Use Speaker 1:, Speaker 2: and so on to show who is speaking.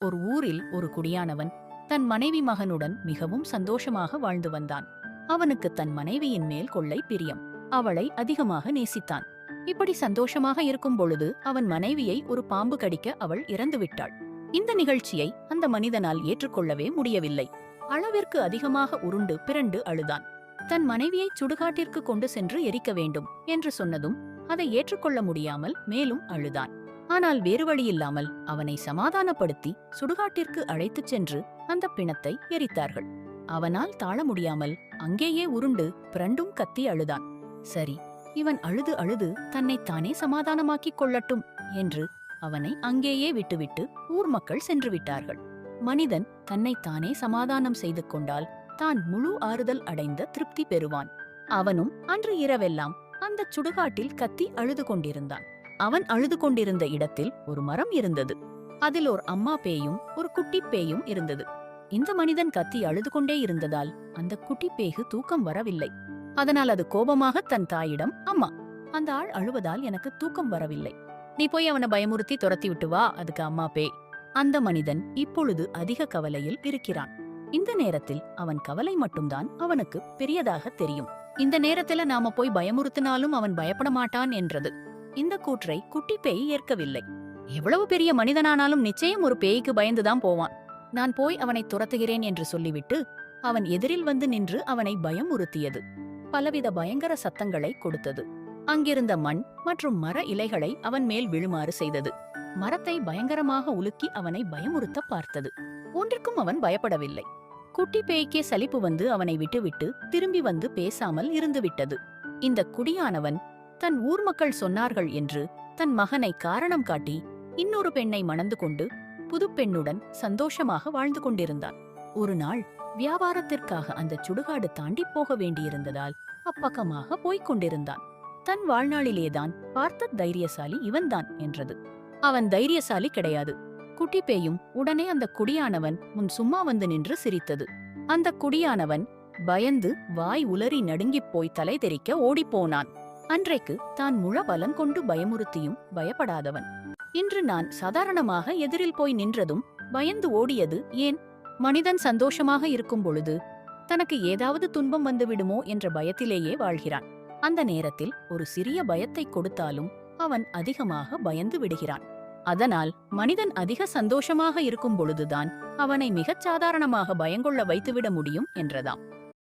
Speaker 1: ஒரு ஊரில் ஒரு குடியானவன் தன் மனைவி மகனுடன் மிகவும் சந்தோஷமாக வாழ்ந்து வந்தான். அவனுக்கு தன் மனைவியின் மேல் கொள்ளை பிரியம். அவளை அதிகமாக நேசித்தான். இப்படி சந்தோஷமாக இருக்கும் பொழுது அவன் மனைவியை ஒரு பாம்பு கடிக்க அவள் இறந்துவிட்டாள் இந்த நிகழ்ச்சியை அந்த மனிதனால் ஏற்றுக்கொள்ளவே முடியவில்லை. அளவிற்கு அதிகமாக உருண்டு பிறண்டு அழுதான். தன் மனைவியை சுடுகாட்டிற்கு கொண்டு சென்று எரிக்க வேண்டும் என்று சொன்னதும் அதை ஏற்றுக்கொள்ள முடியாமல் மேலும் அழுதான். ஆனால் வேறு வழியில்லாமல் அவனை சமாதானப்படுத்தி சுடுகாட்டிற்கு அழைத்துச் சென்று அந்த பிணத்தை எரித்தார்கள். அவனால் தாழ முடியாமல் அங்கேயே உருண்டு பிரண்டும் கத்தி அழுதான். சரி இவன் அழுது அழுது தன்னைத்தானே சமாதானமாக்கிக் கொள்ளட்டும் என்று அவனை அங்கேயே விட்டுவிட்டு ஊர் மக்கள் சென்று விட்டார்கள். மனிதன் தன்னைத்தானே சமாதானம் செய்து கொண்டால் தான் முழு ஆறுதல் அடைந்த திருப்தி பெறுவான். அவனும் அன்று இரவெல்லாம் அந்த சுடுகாட்டில் கத்தி அழுது கொண்டிருந்தான். அவன் அழுது கொண்டிருந்த இடத்தில் ஒரு மரம் இருந்தது. அதில் ஒரு அம்மா பேயும் ஒரு குட்டி பேயும் இருந்தது. இந்த மனிதன் கத்தி அழுது கொண்டே இருந்ததால் அந்த குட்டி பேகு தூக்கம் வரவில்லை. அதனால் அது கோபமாக தன் தாயிடம் அம்மா அந்த ஆள் அழுவதால் எனக்கு தூக்கம் வரவில்லை. நீ போய் அவனை பயமுறுத்தி துரத்தி விட்டு வா அதுக்கு அம்மா பே அந்த மனிதன் இப்பொழுது அதிக கவலையில் இருக்கிறான். இந்த நேரத்தில் அவன் கவலை மட்டும்தான் அவனுக்கு பெரியதாக தெரியும். இந்த நேரத்துல நாம போய் பயமுறுத்தினாலும் அவன் பயப்பட மாட்டான் என்றது. இந்த கூற்றை குட்டி பேய் ஏற்கவில்லை. எவ்வளவு பெரிய மனிதனானாலும் நிச்சயம் ஒரு பேய்க்கு பயந்துதான் போவான். நான் போய் அவனை துரத்துகிறேன் என்று சொல்லிவிட்டு அவன் எதிரில் வந்து நின்று அவனை பயமுறுத்தியது பலவித பயங்கர சத்தங்களை கொடுத்தது. அங்கிருந்த மண் மற்றும் மர இலைகளை அவன் மேல் விழுமாறு செய்தது. மரத்தை பயங்கரமாக உலுக்கி அவனை பயமுறுத்த பார்த்தது. ஒன்றுக்கும் அவன் பயப்படவில்லை. குட்டி பேய்க்கே சலிப்பு வந்து அவனை விட்டுவிட்டு திரும்பி வந்து பேசாமல் இருந்துவிட்டது. இந்த குடியானவன் தன் ஊர் மக்கள் சொன்னார்கள் என்று தன் மகனை காரணம் காட்டி இன்னொரு பெண்ணை மணந்து கொண்டு புதுப்பெண்ணுடன் சந்தோஷமாக வாழ்ந்து கொண்டிருந்தான். ஒரு நாள் வியாபாரத்திற்காக அந்த சுடுகாடு தாண்டி போக வேண்டியிருந்ததால் அப்பக்கமாக போய்க் கொண்டிருந்தான். தன் வாழ்நாளிலேதான் பார்த்த தைரியசாலி இவன்தான் என்றது. அவன் தைரியசாலி கிடையாது. குட்டி பேயும் உடனே அந்த குடியானவன் முன் சும்மா வந்து நின்று சிரித்தது. அந்த குடியானவன் பயந்து வாய் உலறி நடுங்கிப் போய் தலை தெரிக்க ஓடிப்போனான் அன்றைக்கு தான் முழபலம் கொண்டு பயமுறுத்தியும் பயப்படாதவன். இன்று நான் சாதாரணமாக எதிரில் போய் நின்றதும் பயந்து ஓடியது ஏன்? மனிதன் சந்தோஷமாக இருக்கும் பொழுது தனக்கு ஏதாவது துன்பம் வந்துவிடுமோ என்ற பயத்திலேயே வாழ்கிறான். அந்த நேரத்தில் ஒரு சிறிய பயத்தை கொடுத்தாலும் அவன் அதிகமாக பயந்து விடுகிறான். அதனால் மனிதன் அதிக சந்தோஷமாக இருக்கும் பொழுதுதான் அவனை மிகச் சாதாரணமாக பயங்கொள்ள வைத்துவிட முடியும் என்றதாம்.